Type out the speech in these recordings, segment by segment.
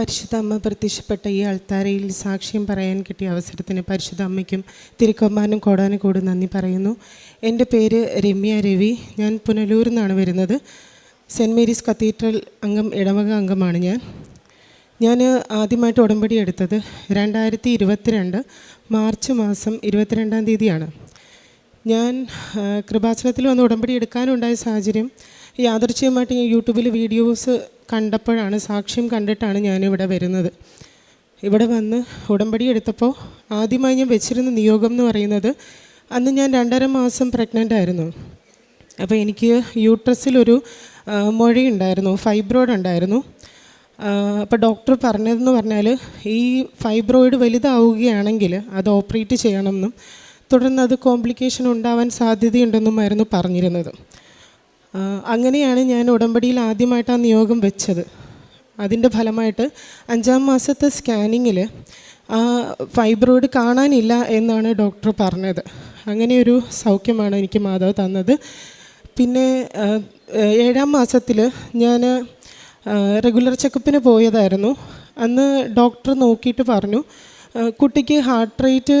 പരിശുദ്ധ അമ്മ പ്രത്യക്ഷപ്പെട്ട ഈ അൾത്താരയിൽ സാക്ഷ്യം പറയാൻ കിട്ടിയ അവസരത്തിന് പരിശുദ്ധ അമ്മയ്ക്കും തിരുക്കൊമ്പാനും കോടാനും കൂടും നന്ദി പറയുന്നു. എന്റെ പേര് രമ്യ രവി. ഞാൻ പുനലൂരിൽ നിന്നാണ് വരുന്നത്. സെന്റ് മേരീസ് കത്തീഡ്രൽ അംഗം ഇടവക അംഗമാണ് ഞാൻ. ഞാൻ ആദ്യമായിട്ട് ഉടമ്പടി എടുത്തത് രണ്ടായിരത്തി ഇരുപത്തിരണ്ട് മാർച്ച് മാസം ഇരുപത്തിരണ്ടാം തീയതിയാണ്. ഞാൻ കൃപാസനത്തിൽ വന്ന് ഉടമ്പടി എടുക്കാനുണ്ടായ സാഹചര്യം യാദർച്ഛ്യമായിട്ട് ഞാൻ യൂട്യൂബിൽ വീഡിയോസ് കണ്ടപ്പോഴാണ് സാക്ഷ്യം കണ്ടിട്ടാണ് ഞാനിവിടെ വരുന്നത്. ഇവിടെ വന്ന് ഉടമ്പടി എടുത്തപ്പോൾ ആദ്യമായി ഞാൻ വെച്ചിരുന്ന നിയോഗം എന്ന് പറയുന്നത് അന്ന് ഞാൻ രണ്ടര മാസം പ്രഗ്നന്റ് ആയിരുന്നു. അപ്പോൾ എനിക്ക് യൂട്രസിലൊരു മൊഴിയുണ്ടായിരുന്നു ഫൈബ്രോയിഡ് ഉണ്ടായിരുന്നു അപ്പോൾ ഡോക്ടർ പറഞ്ഞതെന്ന് പറഞ്ഞാൽ ഈ ഫൈബ്രോയിഡ് വലുതാവുകയാണെങ്കിൽ അത് ഓപ്പറേറ്റ് ചെയ്യണമെന്നും തുടർന്ന് അത് കോംപ്ലിക്കേഷൻ ഉണ്ടാവാൻ സാധ്യതയുണ്ടെന്നുമായിരുന്നു പറഞ്ഞിരുന്നത്. അങ്ങനെയാണ് ഞാൻ ഉടമ്പടിയിൽ ആദ്യമായിട്ട് ആ നിയോഗം വെച്ചത്. അതിന്റെ ഫലമായിട്ട് അഞ്ചാം മാസത്തെ സ്കാനിങ്ങിൽ ആ ഫൈബ്രോയിഡ് കാണാനില്ല എന്നാണ് ഡോക്ടർ പറഞ്ഞത്. അങ്ങനെയൊരു സൗഖ്യമാണ് എനിക്ക് മാതാവ് തന്നത്. പിന്നെ ഏഴാം മാസത്തിൽ ഞാൻ റെഗുലർ ചെക്കപ്പിന് പോയതായിരുന്നു. അന്ന് ഡോക്ടർ നോക്കിയിട്ട് പറഞ്ഞു കുട്ടിക്ക് ഹാർട്ട് റേറ്റ്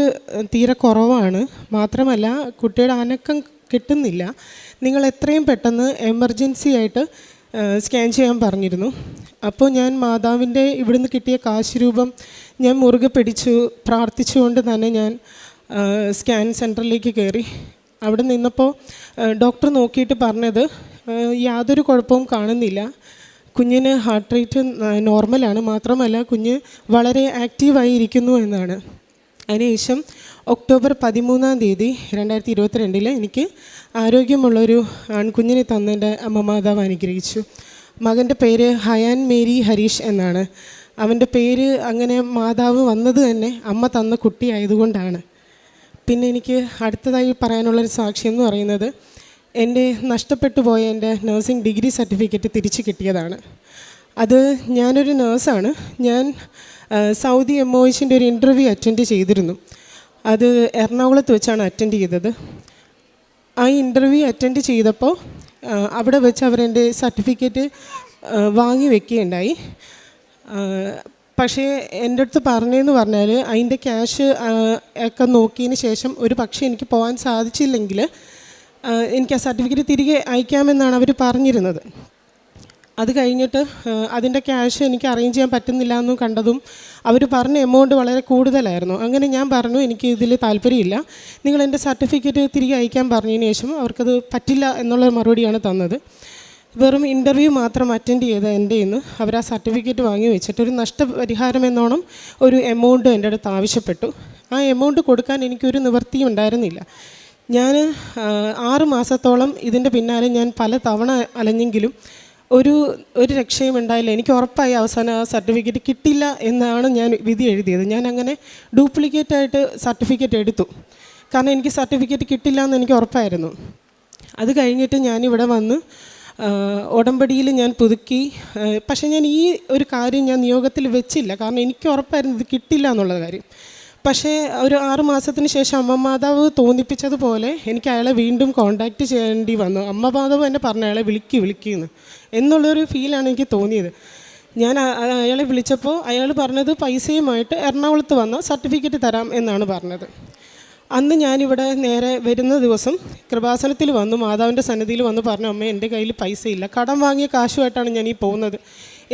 തീരെ കുറവാണ്. മാത്രമല്ല കുട്ടിയുടെ അനക്കം കിട്ടുന്നില്ല. നിങ്ങൾ എത്രയും പെട്ടെന്ന് എമർജൻസി ആയിട്ട് സ്കാൻ ചെയ്യാൻ പറഞ്ഞിരുന്നു. അപ്പോൾ ഞാൻ മാതാവിന്റെ ഇവിടുന്ന് കിട്ടിയ കാശ് രൂപം ഞാൻ മുറുകെ പിടിച്ചു. പ്രാർത്ഥിച്ചുകൊണ്ട് തന്നെ ഞാൻ സ്കാൻ സെന്ററിലേക്ക് കയറി. അവിടെ നിന്നപ്പോൾ ഡോക്ടർ നോക്കിയിട്ട് പറഞ്ഞത് യാതൊരു കുഴപ്പവും കാണുന്നില്ല. കുഞ്ഞിന് ഹാർട്ട് റേറ്റ് നോർമലാണ്. മാത്രമല്ല കുഞ്ഞ് വളരെ ആക്റ്റീവായി ഇരിക്കുന്നു എന്നാണ്. അതിനുശേഷം ഒക്ടോബർ പതിമൂന്നാം തീയതി രണ്ടായിരത്തി ഇരുപത്തിരണ്ടിൽ എനിക്ക് ആരോഗ്യമുള്ളൊരു ആൺകുഞ്ഞിനെ തന്നെന്റെ അമ്മ മാതാവ് അനുഗ്രഹിച്ചു. മകന്റെ പേര് ഹയാൻ മേരി ഹരീഷ് എന്നാണ്. അവന്റെ പേര് അങ്ങനെ മാതാവ് വന്നത് തന്നെ അമ്മ തന്ന കുട്ടിയായതുകൊണ്ടാണ് പിന്നെ എനിക്ക് അടുത്തതായി പറയാനുള്ളൊരു സാക്ഷി എന്ന് പറയുന്നത് എന്റെ നഷ്ടപ്പെട്ടു പോയ എന്റെ നഴ്സിംഗ് ഡിഗ്രി സർട്ടിഫിക്കറ്റ് തിരിച്ചു കിട്ടിയതാണ്. അത് ഞാനൊരു നേഴ്സാണ്. ഞാൻ സൗദി എം ഒ ഒരു ഇന്റർവ്യൂ അറ്റൻഡ് ചെയ്തിരുന്നു. അത് എറണാകുളത്ത് വെച്ചാണ് അറ്റൻഡ് ചെയ്തത്. ആ ഇന്റർവ്യൂ അറ്റൻഡ് ചെയ്തപ്പോൾ അവിടെ വെച്ച് അവരെന്റെ സർട്ടിഫിക്കറ്റ് വാങ്ങി വെക്കുകയുണ്ടായി. പക്ഷേ എന്റെ അടുത്ത് പറഞ്ഞതെന്ന് പറഞ്ഞാൽ അതിന്റെ ക്യാഷ് ഒക്കെ നോക്കിയതിന് ശേഷം ഒരു പക്ഷേ എനിക്ക് പോകാൻ സാധിച്ചില്ലെങ്കിൽ എനിക്ക് ആ സർട്ടിഫിക്കറ്റ് തിരികെ അയക്കാമെന്നാണ് അവർ പറഞ്ഞിരുന്നത്. അത് കഴിഞ്ഞിട്ട് അതിന്റെ ക്യാഷ് എനിക്ക് അറേഞ്ച് ചെയ്യാൻ പറ്റുന്നില്ല എന്നും കണ്ടതും അവർ പറഞ്ഞ എമൗണ്ട് വളരെ കൂടുതലായിരുന്നു. അങ്ങനെ ഞാൻ പറഞ്ഞു എനിക്ക് ഇതിൽ താല്പര്യമില്ല. നിങ്ങൾ എന്റെ സർട്ടിഫിക്കറ്റ് തിരികെ അയക്കാൻ പറഞ്ഞതിന് ശേഷം അവർക്കത് പറ്റില്ല എന്നുള്ള മറുപടിയാണ് തന്നത്. വെറും ഇന്റർവ്യൂ മാത്രം അറ്റൻഡ് ചെയ്ത എന്റെ ഇന്ന് അവർ ആ സർട്ടിഫിക്കറ്റ് വാങ്ങി വെച്ചിട്ട് ഒരു നഷ്ടപരിഹാരം എന്നോണം ഒരു എമൗണ്ട് എന്റെ അടുത്ത് ആവശ്യപ്പെട്ടു. ആ എമൗണ്ട് കൊടുക്കാൻ എനിക്കൊരു നിവൃത്തിയും ഉണ്ടായിരുന്നില്ല. ഞാൻ ആറ് മാസത്തോളം ഇതിന്റെ പിന്നാലെ ഞാൻ പല തവണ അലഞ്ഞെങ്കിലും ഒരു ഒരു രക്ഷയും ഉണ്ടായില്ല. എനിക്ക് ഉറപ്പായി അവസാനം ആ സർട്ടിഫിക്കറ്റ് കിട്ടില്ല എന്നാണ് ഞാൻ വിധി എഴുതിയത്. ഞാൻ അങ്ങനെ ഡ്യൂപ്ലിക്കേറ്റ് ആയിട്ട് സർട്ടിഫിക്കറ്റ് എടുത്തു. കാരണം എനിക്ക് സർട്ടിഫിക്കറ്റ് കിട്ടില്ല എന്ന് എനിക്ക് ഉറപ്പായിരുന്നു. അത് കഴിഞ്ഞിട്ട് ഞാനിവിടെ വന്ന് ഉടമ്പടിയിൽ ഞാൻ പുതുക്കി പക്ഷേ ഞാൻ ഈ ഒരു കാര്യം ഞാൻ നിയോഗത്തിൽ വെച്ചില്ല. കാരണം എനിക്ക് ഉറപ്പായിരുന്നു ഇത് കിട്ടില്ല എന്നുള്ള കാര്യം. പക്ഷേ ഒരു ആറ് മാസത്തിന് ശേഷം അമ്മ മാതാവ് തോന്നിപ്പിച്ചതുപോലെ എനിക്ക് അയാളെ വീണ്ടും കോണ്ടാക്റ്റ് ചെയ്യേണ്ടി വന്നു. അമ്മ മാതാവ് എന്നെ പറഞ്ഞു അയാളെ വിളിക്ക് വിളിക്കുന്നു എന്നുള്ളൊരു ഫീലാണ് എനിക്ക് തോന്നിയത്. ഞാൻ അയാളെ വിളിച്ചപ്പോൾ അയാൾ പറഞ്ഞത് പൈസയുമായിട്ട് എറണാകുളത്ത് വന്ന സർട്ടിഫിക്കറ്റ് തരാം എന്നാണ് പറഞ്ഞത്. അന്ന് ഞാനിവിടെ നേരെ വരുന്ന ദിവസം കൃപാസനത്തിൽ വന്നു മാതാവിന്റെ സന്നിധിയിൽ വന്ന് പറഞ്ഞു അമ്മ എന്റെ കയ്യിൽ പൈസ ഇല്ല കടം വാങ്ങിയ കാശുമായിട്ടാണ് ഞാൻ ഈ പോകുന്നത്.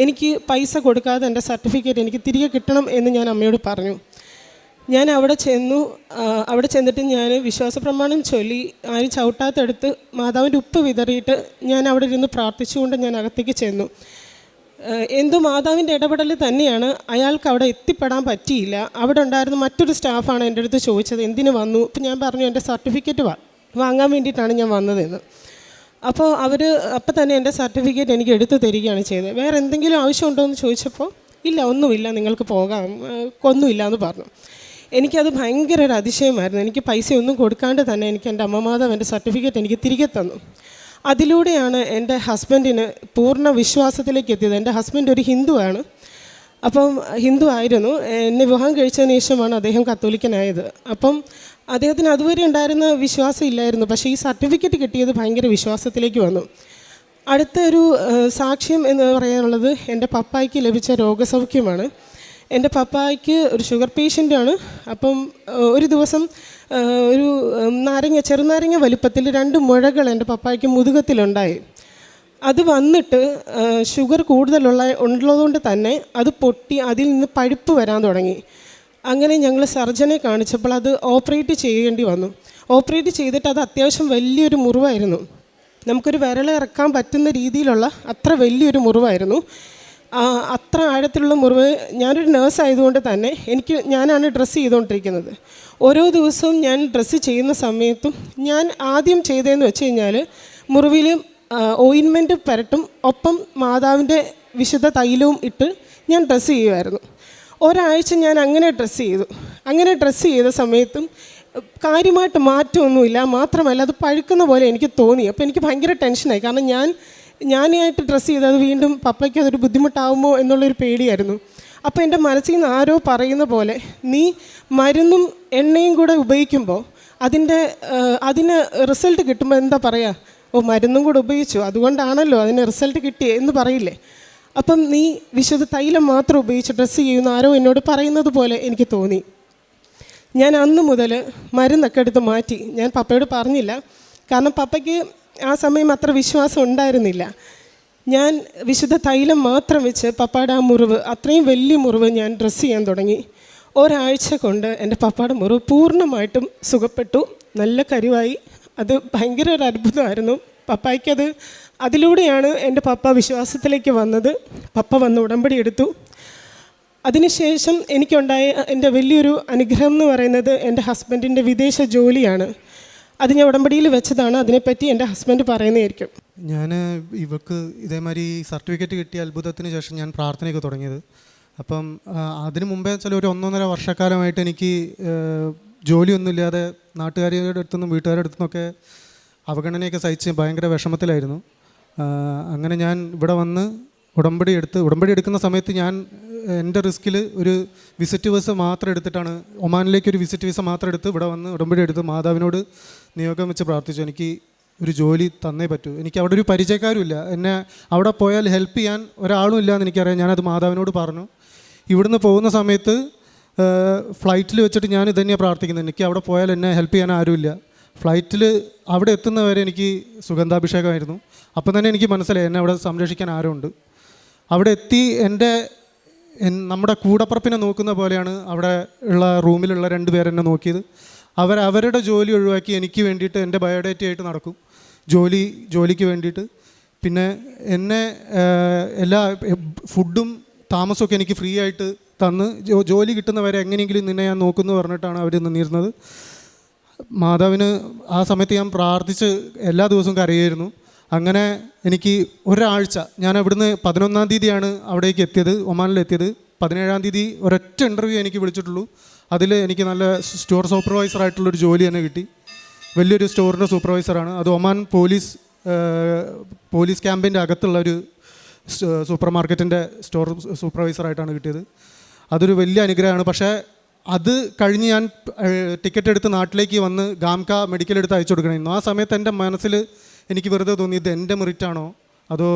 എനിക്ക് പൈസ കൊടുക്കാതെ എന്റെ സർട്ടിഫിക്കറ്റ് എനിക്ക് തിരികെ കിട്ടണം എന്ന് ഞാൻ അമ്മയോട് പറഞ്ഞു. ഞാൻ അവിടെ ചെന്നു അവിടെ ചെന്നിട്ട് ഞാൻ വിശ്വാസപ്രമാണം ചൊല്ലി ആരും ചവിട്ടാത്തെടുത്ത് മാതാവിന്റെ ഉപ്പ് വിതറിയിട്ട് ഞാൻ അവിടെ ഇരുന്ന് പ്രാർത്ഥിച്ചുകൊണ്ട് ഞാൻ അകത്തേക്ക് ചെന്നു. എന്തു മാതാവിന്റെ ഇടപെടൽ തന്നെയാണ് അയാൾക്ക് അവിടെ എത്തിപ്പെടാൻ പറ്റിയില്ല. അവിടെ ഉണ്ടായിരുന്ന മറ്റൊരു സ്റ്റാഫാണ് എന്റെ അടുത്ത് ചോദിച്ചത് എന്തിനു വന്നു? അപ്പം ഞാൻ പറഞ്ഞു എന്റെ സർട്ടിഫിക്കറ്റ് വാങ്ങാൻ വേണ്ടിയിട്ടാണ് ഞാൻ വന്നതെന്ന്. അപ്പോൾ അവർ അപ്പം തന്നെ എന്റെ സർട്ടിഫിക്കറ്റ് എനിക്ക് എടുത്തു തരികയാണ് ചെയ്തത്. വേറെ എന്തെങ്കിലും ആവശ്യമുണ്ടോ എന്ന് ചോദിച്ചപ്പോൾ ഇല്ല ഒന്നുമില്ല നിങ്ങൾക്ക് പോകാം ഒന്നുമില്ല എന്ന് പറഞ്ഞു. എനിക്കത് ഭയങ്കര ഒരു അതിശയമായിരുന്നു. എനിക്ക് പൈസ ഒന്നും കൊടുക്കാണ്ട് തന്നെ എനിക്ക് എന്റെ അമ്മമാതാവ് എന്റെ സർട്ടിഫിക്കറ്റ് എനിക്ക് തിരികെ തന്നു. അതിലൂടെയാണ് എന്റെ ഹസ്ബൻഡിന് പൂർണ വിശ്വാസത്തിലേക്ക് എത്തിയത്. എന്റെ ഹസ്ബൻഡ് ഒരു ഹിന്ദുവാണ്. അപ്പം ഹിന്ദു ആയിരുന്നു. എന്നെ വിവാഹം കഴിച്ചതിന് ശേഷമാണ് അദ്ദേഹം കത്തോലിക്കനായത്. അപ്പം അദ്ദേഹത്തിന് അതുവരെ ഉണ്ടായിരുന്ന വിശ്വാസം ഇല്ലായിരുന്നു. പക്ഷേ ഈ സർട്ടിഫിക്കറ്റ് കിട്ടിയത് ഭയങ്കര വിശ്വാസത്തിലേക്ക് വന്നു. അടുത്തൊരു സാക്ഷ്യം എന്ന് പറയാനുള്ളത് എന്റെ പപ്പായ്ക്ക് ലഭിച്ച രോഗസൗഖ്യമാണ്. എന്റെ പപ്പായ്ക്ക് ഒരു ഷുഗർ പേഷ്യന്റാണ്. അപ്പം ഒരു ദിവസം ഒരു നാരങ്ങ ചെറുനാരങ്ങ വലിപ്പത്തിൽ രണ്ട് മുഴകൾ എന്റെ പപ്പായ്ക്ക് മുതുകത്തിലുണ്ടായി. അത് വന്നിട്ട് ഷുഗർ കൂടുതലുള്ള ഉള്ളതുകൊണ്ട് തന്നെ അത് പൊട്ടി അതിൽ നിന്ന് പഴുപ്പ് വരാൻ തുടങ്ങി. അങ്ങനെ ഞങ്ങൾ സർജനെ കാണിച്ചപ്പോൾ അത് ഓപ്പറേറ്റ് ചെയ്യേണ്ടി വന്നു. ഓപ്പറേറ്റ് ചെയ്തിട്ട് അത് അത്യാവശ്യം വലിയൊരു മുറിവായിരുന്നു. നമുക്കൊരു വിരൽ ഇറക്കാൻ പറ്റുന്ന രീതിയിലുള്ള അത്ര വലിയൊരു മുറിവായിരുന്നു. അത്ര ആഴത്തിലുള്ള മുറിവ് ഞാനൊരു നേഴ്സ് ആയതുകൊണ്ട് തന്നെ എനിക്ക് ഞാനാണ് ഡ്രസ്സ് ചെയ്തുകൊണ്ടിരിക്കുന്നത്. ഓരോ ദിവസവും ഞാൻ ഡ്രസ്സ് ചെയ്യുന്ന സമയത്തും ഞാൻ ആദ്യം ചെയ്തതെന്ന് വെച്ച് കഴിഞ്ഞാൽ മുറിവിൽ ഓയിൻമെന്റ് പുരട്ടും ഒപ്പം മാതാവിന്റെ വിശുദ്ധ തൈലവും ഇട്ട് ഞാൻ ഡ്രസ്സ് ചെയ്യുമായിരുന്നു ഒരാഴ്ച ഞാൻ അങ്ങനെ ഡ്രസ്സ് ചെയ്തു. അങ്ങനെ ഡ്രസ്സ് ചെയ്ത സമയത്തും കാര്യമായിട്ട് മാറ്റമൊന്നുമില്ല. മാത്രമല്ല അത് പഴുക്കുന്ന പോലെ എനിക്ക് തോന്നി. അപ്പോൾ എനിക്ക് ഭയങ്കര ടെൻഷനായി കാരണം ഞാൻ ഞാനായിട്ട് ഡ്രസ്സ് ചെയ്ത് അത് വീണ്ടും പപ്പയ്ക്ക് അതൊരു ബുദ്ധിമുട്ടാവുമോ എന്നുള്ളൊരു പേടിയായിരുന്നു. അപ്പോൾ എന്റെ മനസ്സിൽ നിന്ന് ആരോ പറയുന്ന പോലെ നീ മരുന്നും എണ്ണയും കൂടെ ഉപയോഗിക്കുമ്പോൾ അതിന്റെ അതിന് റിസൾട്ട് കിട്ടുമ്പോൾ എന്താ പറയുക ഓ മരുന്നും കൂടെ ഉപയോഗിച്ചു. അതുകൊണ്ടാണല്ലോ അതിന് റിസൾട്ട് കിട്ടിയേ എന്ന് പറയില്ലേ? അപ്പം നീ വിശുദ്ധ തൈലം മാത്രം ഉപയോഗിച്ച് ഡ്രസ്സ് ചെയ്യുന്ന ആരോ എന്നോട് പറയുന്നത് പോലെ എനിക്ക് തോന്നി. ഞാൻ അന്ന് മുതൽ മരുന്നൊക്കെ എടുത്ത് മാറ്റി. ഞാൻ പപ്പയോട് പറഞ്ഞില്ല. കാരണം പപ്പയ്ക്ക് ആ സമയം അത്ര വിശ്വാസം ഉണ്ടായിരുന്നില്ല. ഞാൻ വിശുദ്ധ തൈലം മാത്രം വെച്ച് പപ്പാട ആ മുറിവ് അത്രയും വലിയ മുറിവ് ഞാൻ ഡ്രസ്സ് ചെയ്യാൻ തുടങ്ങി. ഒരാഴ്ച കൊണ്ട് എന്റെ പപ്പാട മുറിവ് പൂർണമായിട്ടും സുഖപ്പെട്ടു. നല്ല കരുവായി. അത് ഭയങ്കര ഒരു അത്ഭുതമായിരുന്നു. പപ്പായ്ക്കത് അതിലൂടെയാണ് എന്റെ പപ്പ വിശ്വാസത്തിലേക്ക് വന്നത്. പപ്പ വന്ന് ഉടമ്പടി എടുത്തു. അതിനുശേഷം എനിക്കുണ്ടായ എന്റെ വലിയൊരു അനുഗ്രഹം എന്ന് പറയുന്നത് എന്റെ ഹസ്ബൻഡിന്റെ വിദേശ ജോലിയാണ്. അത് ഞാൻ ഉടമ്പടിയിൽ വെച്ചതാണ്. അതിനെപ്പറ്റി എന്റെ ഹസ്ബൻഡ് പറയുന്നതായിരിക്കും. ഞാൻ ഇവക്ക് ഇതേമാതിരി സർട്ടിഫിക്കറ്റ് കിട്ടിയ അത്ഭുതത്തിന് ശേഷം ഞാൻ പ്രാർത്ഥനയൊക്കെ തുടങ്ങിയത്. അപ്പം അതിന് മുമ്പേ വെച്ചാൽ ഒരു ഒന്നൊന്നര വർഷക്കാലമായിട്ട് എനിക്ക് ജോലിയൊന്നുമില്ലാതെ നാട്ടുകാരുടെ അടുത്തുനിന്നും വീട്ടുകാരുടെ അടുത്തുനിന്നൊക്കെ അവഗണനയൊക്കെ സഹിച്ച് ഭയങ്കര വിഷമത്തിലായിരുന്നു. അങ്ങനെ ഞാൻ ഇവിടെ വന്ന് ഉടമ്പടി എടുത്ത് ഉടമ്പടി എടുക്കുന്ന സമയത്ത് ഞാൻ എന്റെ റിസ്കിൽ ഒരു വിസിറ്റ് വിസ മാത്രം എടുത്തിട്ടാണ് ഒമാനിലേക്ക് ഒരു വിസിറ്റ് വിസ മാത്രം എടുത്ത് ഇവിടെ വന്ന് ഉടമ്പടി എടുത്ത് മാതാവിനോട് നിയോഗം വെച്ച് പ്രാർത്ഥിച്ചു. എനിക്ക് ഒരു ജോലി തന്നേ പറ്റൂ. എനിക്ക് അവിടെ ഒരു പരിചയക്കാരുമില്ല. എന്നെ അവിടെ പോയാൽ ഹെൽപ്പ് ചെയ്യാൻ ഒരാളും ഇല്ല എന്ന് എനിക്കറിയാം. ഞാനത് മാതാവിനോട് പറഞ്ഞു. ഇവിടുന്ന് പോകുന്ന സമയത്ത് ഫ്ലൈറ്റിൽ വെച്ചിട്ട് ഞാൻ ഇതന്നെയാണ് പ്രാർത്ഥിക്കുന്നത്. എനിക്ക് അവിടെ പോയാൽ എന്നെ ഹെൽപ്പ് ചെയ്യാൻ ആരുമില്ല. ഫ്ലൈറ്റിൽ അവിടെ എത്തുന്നവരെ എനിക്ക് സുഗന്ധാഭിഷേകമായിരുന്നു. അപ്പം തന്നെ എനിക്ക് മനസ്സിലായി എന്നെ അവിടെ സംരക്ഷിക്കാൻ ആരുമുണ്ട്. അവിടെ എത്തി എന്റെ നമ്മുടെ കൂടപ്പറപ്പിനെ നോക്കുന്ന പോലെയാണ് അവിടെ ഉള്ള റൂമിലുള്ള രണ്ട് പേരെന്നെ നോക്കിയത്. അവർ അവരുടെ ജോലി ഒഴിവാക്കി എനിക്ക് വേണ്ടിയിട്ട് എന്റെ ബയോഡേറ്റ ആയിട്ട് നടക്കും. ജോലി ജോലിക്ക് വേണ്ടിയിട്ട്. പിന്നെ എന്നെ എല്ലാ ഫുഡും താമസമൊക്കെ എനിക്ക് ഫ്രീ ആയിട്ട് തന്ന് ജോലി കിട്ടുന്നവരെ എങ്ങനെയെങ്കിലും നിന്നെ ഞാൻ നോക്കുന്നു പറഞ്ഞിട്ടാണ് അവർ നിന്നിരുന്നത്. മാതാവിന് ആ സമയത്ത് ഞാൻ പ്രാർത്ഥിച്ച് എല്ലാ ദിവസവും കരയായിരുന്നു. അങ്ങനെ എനിക്ക് ഒരാഴ്ച ഞാൻ അവിടുന്ന് പതിനൊന്നാം തീയതിയാണ് അവിടേക്ക് എത്തിയത് ഒമാനിലെത്തിയത്. പതിനേഴാം തീയതി ഒരൊറ്റ ഇന്റർവ്യൂ എനിക്ക് വിളിച്ചിട്ടുള്ളൂ. അതിൽ എനിക്ക് നല്ല സ്റ്റോർ സൂപ്പർവൈസർ ആയിട്ടുള്ളൊരു ജോലി തന്നെ കിട്ടി. വലിയൊരു സ്റ്റോറിന്റെ സൂപ്പർവൈസറാണ് അത് ഒമാൻ പോലീസ് പോലീസ് ക്യാമ്പിന്റെ അകത്തുള്ള ഒരു സൂപ്പർ മാർക്കറ്റിന്റെ സ്റ്റോർ സൂപ്പർവൈസറായിട്ടാണ് കിട്ടിയത്. അതൊരു വലിയ അനുഗ്രഹമാണ്. പക്ഷേ അത് കഴിഞ്ഞ് ഞാൻ ടിക്കറ്റ് എടുത്ത് നാട്ടിലേക്ക് വന്ന് ഗാംക മെഡിക്കൽ എടുത്ത് അയച്ചു കൊടുക്കണമായിരുന്നു. ആ സമയത്ത് എന്റെ മനസ്സിൽ എനിക്ക് വെറുതെ തോന്നി ഇത് എന്റെ മെറിറ്റാണോ അതോ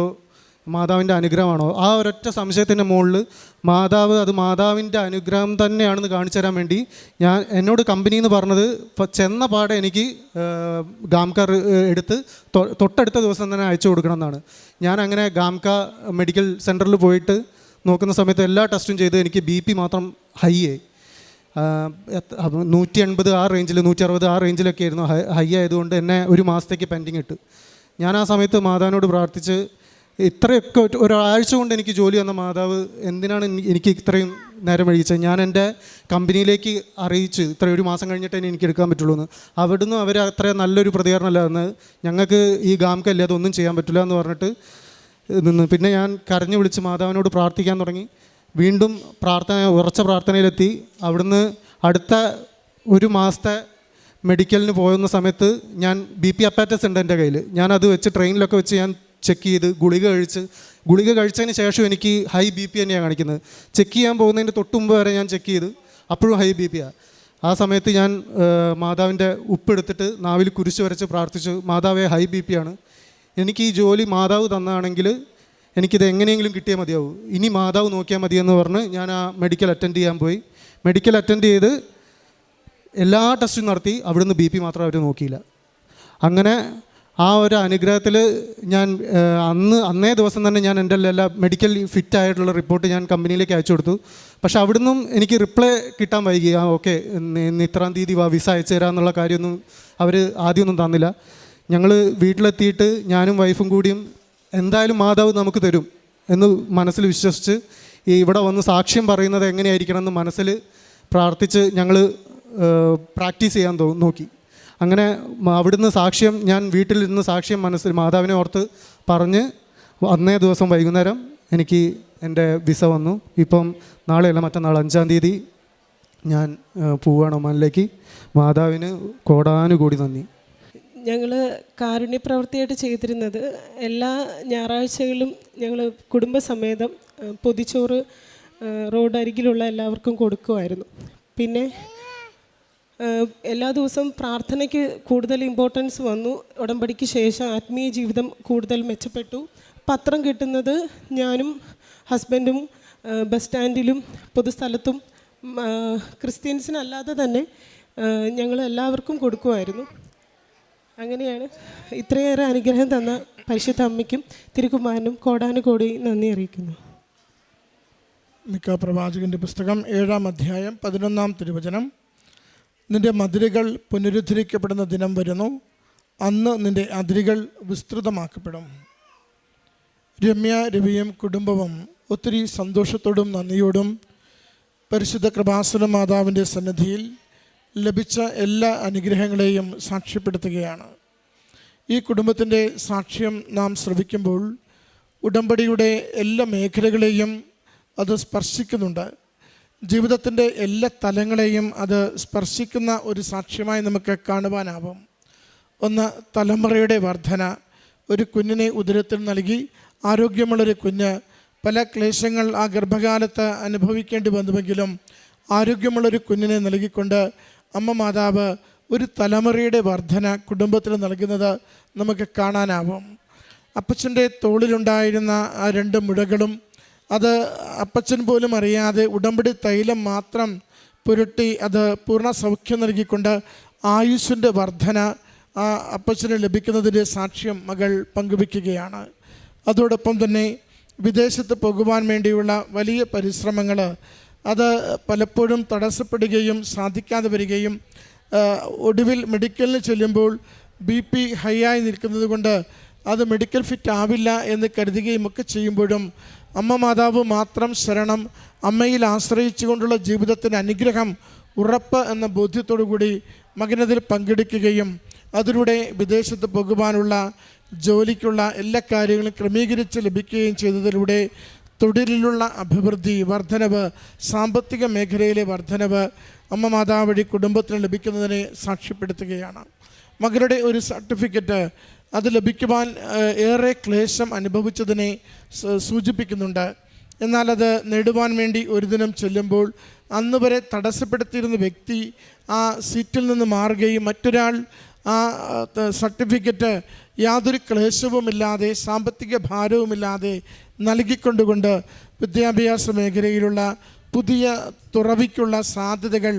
മാതാവിന്റെ അനുഗ്രഹമാണോ? ആ ഒരൊറ്റ സംശയത്തിന്റെ മുകളിൽ മാതാവ് അത് മാതാവിന്റെ അനുഗ്രഹം തന്നെയാണെന്ന് കാണിച്ചു തരാൻ വേണ്ടി ഞാൻ എന്നോട് കമ്പനി എന്ന് പറഞ്ഞത് ചെന്ന പാടെ എനിക്ക് ഗാംക എടുത്ത് തൊട്ടടുത്ത ദിവസം തന്നെ അയച്ചു കൊടുക്കണം എന്നാണ് ഞാൻ അങ്ങനെ ഗാംക മെഡിക്കൽ സെന്ററിൽ പോയിട്ട് നോക്കുന്ന സമയത്ത് എല്ലാ ടെസ്റ്റും ചെയ്ത് എനിക്ക് ബി പി മാത്രം ഹൈ ആയി. നൂറ്റി എൺപത് ആ റേഞ്ചിൽ നൂറ്റി അറുപത് ആ റേഞ്ചിലൊക്കെ ആയിരുന്നു ഹൈ ആയതുകൊണ്ട് എന്നെ ഒരു മാസത്തേക്ക് പെൻഡിങ് ഇട്ട്. ഞാൻ ആ സമയത്ത് മാതാവിനോട് പ്രാർത്ഥിച്ച് ഇത്രയൊക്കെ ഒരു- ഒരാഴ്ച കൊണ്ട് എനിക്ക് ജോലി വന്ന മാതാവ് എന്തിനാണ് എനിക്ക് ഇത്രയും നേരം വഴിച്ചത് ഞാൻ എന്റെ കമ്പനിയിലേക്ക് അറിയിച്ച് ഇത്ര ഒരു മാസം കഴിഞ്ഞിട്ടേ എനിക്ക് എടുക്കാൻ പറ്റുള്ളൂ എന്ന്. അവിടുന്ന് അവർ അത്ര നല്ലൊരു പ്രതികരണമല്ല എന്ന്. ഞങ്ങൾക്ക് ഈ ഗാംക്കല്ലേ ഒന്നും ചെയ്യാൻ പറ്റില്ല എന്ന് പറഞ്ഞിട്ട് നിന്ന്. പിന്നെ ഞാൻ കരഞ്ഞു വിളിച്ച് മാതാവിനോട് പ്രാർത്ഥിക്കാൻ തുടങ്ങി. വീണ്ടും പ്രാർത്ഥന ഉറച്ച പ്രാർത്ഥനയിലെത്തി. അവിടുന്ന് അടുത്ത ഒരു മാസത്തെ മെഡിക്കലിന് പോകുന്ന സമയത്ത് ഞാൻ ബി പി അപ്പാറ്റസ് ഉണ്ട് എന്റെ കയ്യിൽ ഞാൻ അത് വെച്ച് ട്രെയിനിലൊക്കെ വെച്ച് ഞാൻ ചെക്ക് ചെയ്ത് ഗുളിക കഴിച്ച് ഗുളിക കഴിച്ചതിന് ശേഷം എനിക്ക് ഹൈ ബി പി തന്നെയാണ് കാണിക്കുന്നത്. ചെക്ക് ചെയ്യാൻ പോകുന്നതിന്റെ തൊട്ട് മുമ്പ് വരെ ഞാൻ ചെക്ക് ചെയ്ത് അപ്പോഴും ഹൈ ബി പിയാണ് ആ. സമയത്ത് ഞാൻ മാതാവിന്റെ ഉപ്പെടുത്തിട്ട് നാവിൽ കുരിശ് വരച്ച് പ്രാർത്ഥിച്ചു മാതാവെ ഹൈ ബി പി ആണ്. എനിക്ക് ഈ ജോലി മാതാവ് തന്നാണെങ്കിൽ എനിക്കിത് എങ്ങനെയെങ്കിലും കിട്ടിയാൽ മതിയാവും. ഇനി മാതാവ് നോക്കിയാൽ മതിയെന്ന് പറഞ്ഞ് ഞാൻ ആ മെഡിക്കൽ അറ്റൻഡ് ചെയ്യാൻ പോയി. മെഡിക്കൽ അറ്റൻഡ് ചെയ്ത് എല്ലാ ടെസ്റ്റും നടത്തി അവിടുന്ന് ബി പി മാത്രം അവർ നോക്കിയില്ല. അങ്ങനെ ആ ഒരു അനുഗ്രഹത്തിൽ ഞാൻ അന്ന് അന്നേ ദിവസം തന്നെ ഞാൻ എന്റെ എല്ലാ മെഡിക്കൽ ഫിറ്റ് ആയിട്ടുള്ള റിപ്പോർട്ട് ഞാൻ കമ്പനിയിലേക്ക് അയച്ചു കൊടുത്തു. പക്ഷെ അവിടുന്നും എനിക്ക് റിപ്ലൈ കിട്ടാൻ വൈകി. ആ ഓക്കെ ഇന്ന് ഇത്രാം തീയതി വാ വിസ അയച്ചു തരാമെന്നുള്ള കാര്യമൊന്നും അവർ ആദ്യമൊന്നും തന്നില്ല. ഞങ്ങൾ വീട്ടിലെത്തിയിട്ട് ഞാനും വൈഫും കൂടിയും എന്തായാലും മാതാവ് നമുക്ക് തരും എന്ന് മനസ്സിൽ വിശ്വസിച്ച് ഈ ഇവിടെ വന്ന് സാക്ഷ്യം പറയുന്നത് എങ്ങനെയായിരിക്കണം എന്ന് മനസ്സിൽ പ്രാർത്ഥിച്ച് ഞങ്ങൾ പ്രാക്ടീസ് ചെയ്യാൻ നോക്കി. അങ്ങനെ അവിടുന്ന് സാക്ഷ്യം ഞാൻ വീട്ടിലിരുന്ന് സാക്ഷ്യം മനസ്സിൽ മാതാവിനെ ഓർത്ത് പറഞ്ഞ് അന്നേ ദിവസം വൈകുന്നേരം എനിക്ക് എന്റെ വിസ വന്നു. ഇപ്പം നാളെയല്ല മറ്റന്നാൾ അഞ്ചാം തീയതി ഞാൻ പോവുകയാണ് ഒമാനിലേക്ക്. മാതാവിന് കോടാനുകൂടി നന്ദി. ഞങ്ങൾ കാരുണ്യ പ്രവൃത്തിയായിട്ട് ചെയ്തിരുന്നത് എല്ലാ ഞായറാഴ്ചകളിലും ഞങ്ങൾ കുടുംബസമേതം പൊതിച്ചോറ് റോഡരികിലുള്ള എല്ലാവർക്കും കൊടുക്കുമായിരുന്നു. പിന്നെ എല്ലാ ദിവസവും പ്രാർത്ഥനയ്ക്ക് കൂടുതൽ ഇമ്പോർട്ടൻസ് വന്നു. ഉടമ്പടിക്ക് ശേഷം ആത്മീയ ജീവിതം കൂടുതൽ മെച്ചപ്പെട്ടു. പത്രം കിട്ടുന്നത് ഞാനും ഹസ്ബൻഡും ബസ് സ്റ്റാൻഡിലും പൊതുസ്ഥലത്തും ക്രിസ്ത്യൻസിനല്ലാതെ തന്നെ ഞങ്ങൾ എല്ലാവർക്കും കൊടുക്കുമായിരുന്നു. അങ്ങനെയാണ് ഇത്രയേറെ അനുഗ്രഹം തന്ന പരിശുദ്ധ അമ്മയ്ക്കും തിരുക്കുമാരനും കോടാനുകോടി നന്ദി അറിയിക്കുന്നു. മിക്ക പ്രവാചകന്റെ പുസ്തകം ഏഴാം അധ്യായം പതിനൊന്നാം തിരുവചനം. നിന്റെ മതിലുകൾ പുനരുദ്ധരിക്കപ്പെടുന്ന ദിനം വരുന്നു. അന്ന് നിന്റെ അതിരുകൾ വിസ്തൃതമാക്കപ്പെടും. രമ്യ രവിയും കുടുംബവും ഒത്തിരി സന്തോഷത്തോടും നന്ദിയോടും പരിശുദ്ധ കൃപാസുര മാതാവിന്റെ സന്നിധിയിൽ ലഭിച്ച എല്ലാ അനുഗ്രഹങ്ങളെയും സാക്ഷ്യപ്പെടുത്തുകയാണ്. ഈ കുടുംബത്തിന്റെ സാക്ഷ്യം നാം ശ്രവിക്കുമ്പോൾ ഉടമ്പടിയുടെ എല്ലാ മേഖലകളെയും അത് സ്പർശിക്കുന്നുണ്ട്. ജീവിതത്തിന്റെ എല്ലാ തലങ്ങളെയും അത് സ്പർശിക്കുന്ന ഒരു സാക്ഷ്യമായി നമുക്ക് കാണുവാനാവും. ഒന്ന് തലമുറയുടെ വർധന. ഒരു കുഞ്ഞിനെ ഉദരത്തിൽ നൽകി ആരോഗ്യമുള്ളൊരു കുഞ്ഞ്. പല ക്ലേശങ്ങൾ ആ ഗർഭകാലത്ത് അനുഭവിക്കേണ്ടി വന്നുവെങ്കിലും ആരോഗ്യമുള്ളൊരു കുഞ്ഞിനെ നൽകിക്കൊണ്ട് അമ്മ മാതാവ് ഒരു തലമുറയുടെ വർധന കുടുംബത്തിൽ നൽകുന്നത് നമുക്ക് കാണാനാവും. അപ്പച്ചന്റെ തോളിലുണ്ടായിരുന്ന ആ രണ്ട് മുഴകളും അത് അപ്പച്ചൻ പോലും അറിയാതെ ഉടമ്പടി തൈലം മാത്രം പുരട്ടി അത് പൂർണ സൗഖ്യം നൽകിക്കൊണ്ട് ആയുസ്സിന്റെ വർധന ആ അപ്പച്ചന് ലഭിക്കുന്നതിന്റെ സാക്ഷ്യം മകൾ പങ്കുവയ്ക്കുകയാണ്. അതോടൊപ്പം തന്നെ വിദേശത്ത് പോകുവാൻ വേണ്ടിയുള്ള വലിയ പരിശ്രമങ്ങൾ അത് പലപ്പോഴും തടസ്സപ്പെടുകയും സാധിക്കാതെ വരികയും ഒടുവിൽ മെഡിക്കലിന് ചെല്ലുമ്പോൾ ബി പി ഹൈ ആയി നിൽക്കുന്നത് കൊണ്ട് അത് മെഡിക്കൽ ഫിറ്റ് ആവില്ല എന്ന് കരുതുകയും ഒക്കെ ചെയ്യുമ്പോഴും അമ്മ മാതാവ് മാത്രം ശരണം അമ്മയിൽ ആശ്രയിച്ചു കൊണ്ടുള്ള ജീവിതത്തിന് അനുഗ്രഹം ഉറപ്പ് എന്ന ബോധ്യത്തോടു കൂടി മകനതിൽ പങ്കെടുക്കുകയും അതിലൂടെ വിദേശത്ത് പോകുവാനുള്ള ജോലിക്കുള്ള എല്ലാ കാര്യങ്ങളും ക്രമീകരിച്ച് ലഭിക്കുകയും ചെയ്തതിലൂടെ തൊഴിലിലുള്ള അഭിവൃദ്ധി വർധനവ് സാമ്പത്തിക മേഖലയിലെ വർധനവ് അമ്മ മാതാവ് വഴി കുടുംബത്തിന് ലഭിക്കുന്നതിനെ സാക്ഷ്യപ്പെടുത്തുകയാണ്. മകളുടെ ഒരു സർട്ടിഫിക്കറ്റ് അത് ലഭിക്കുവാൻ ഏറെ ക്ലേശം അനുഭവിച്ചതിനെ സൂചിപ്പിക്കുന്നുണ്ട്. എന്നാൽ അത് നേടുവാൻ വേണ്ടി ഒരു ദിനം ചെല്ലുമ്പോൾ അന്ന് വരെ തടസ്സപ്പെടുത്തിയിരുന്ന വ്യക്തി ആ സീറ്റിൽ നിന്ന് മാറുകയും മറ്റൊരാൾ ആ സർട്ടിഫിക്കറ്റ് യാതൊരു ക്ലേശവുമില്ലാതെ സാമ്പത്തിക ഭാരവുമില്ലാതെ നൽകിക്കൊണ്ടുകൊണ്ട് വിദ്യാഭ്യാസ മേഖലയിലുള്ള പുതിയ തുറവിക്കുള്ള സാധ്യതകൾ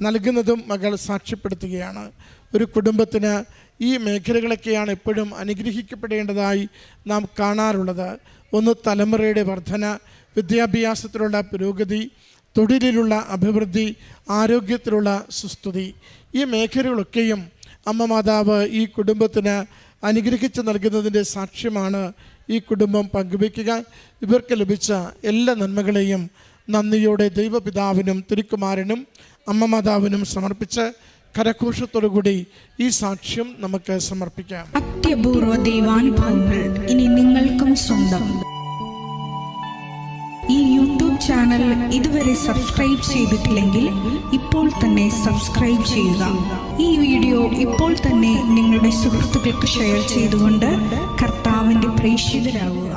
നൽകുന്നതും മകൾ സാക്ഷ്യപ്പെടുത്തുകയാണ്. ഒരു കുടുംബത്തിന് ഈ മേഖലകളൊക്കെയാണ് എപ്പോഴും അനുഗ്രഹിക്കപ്പെടേണ്ടതായി നാം കാണാറുള്ളത്. ഒന്ന് തലമുറയുടെ വർധന വിദ്യാഭ്യാസത്തിലുള്ള പുരോഗതി തൊഴിലിലുള്ള അഭിവൃദ്ധി ആരോഗ്യത്തിലുള്ള സുസ്ഥിതി. ഈ മേഖലകളൊക്കെയും അമ്മ മാതാവ് ഈ കുടുംബത്തിന് അനുഗ്രഹിച്ച് നൽകുന്നതിന്റെ സാക്ഷ്യമാണ് ഈ കുടുംബം പങ്കുവയ്ക്കുക. ഇവർക്ക് ലഭിച്ച എല്ലാ നന്മകളെയും നന്ദിയോടെ ദൈവപിതാവിനും തിരുക്കുമാരനും അമ്മ മാതാവിനും സമർപ്പിച്ച് കരഘോഷത്തോടുകൂടി ഈ സാക്ഷ്യം നമുക്ക് സമർപ്പിക്കാം. അത്യപൂർവ ദൈവാനുഭവങ്ങൾ ഇനി നിങ്ങൾക്കും സ്വന്തം. ഈ യൂട്യൂബ് ചാനൽ ഇതുവരെ സബ്സ്ക്രൈബ് ചെയ്തിട്ടില്ലെങ്കിൽ ഇപ്പോൾ തന്നെ സബ്സ്ക്രൈബ് ചെയ്യുക. ഈ വീഡിയോ ഇപ്പോൾ തന്നെ നിങ്ങളുടെ സുഹൃത്തുക്കൾക്ക് ഷെയർ ചെയ്തുകൊണ്ട് കർത്താവിന്റെ പ്രേക്ഷിതരാകുക